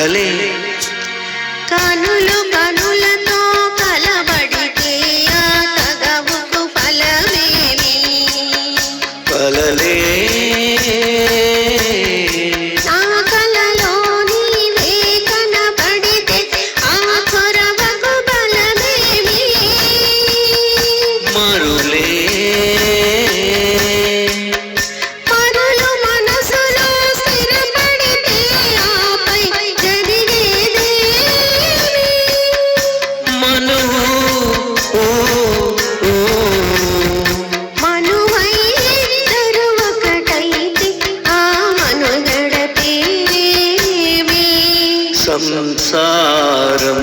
కలలే కనులు కనులతో కలబడితే ఫలమేమి? നിസ്സാരം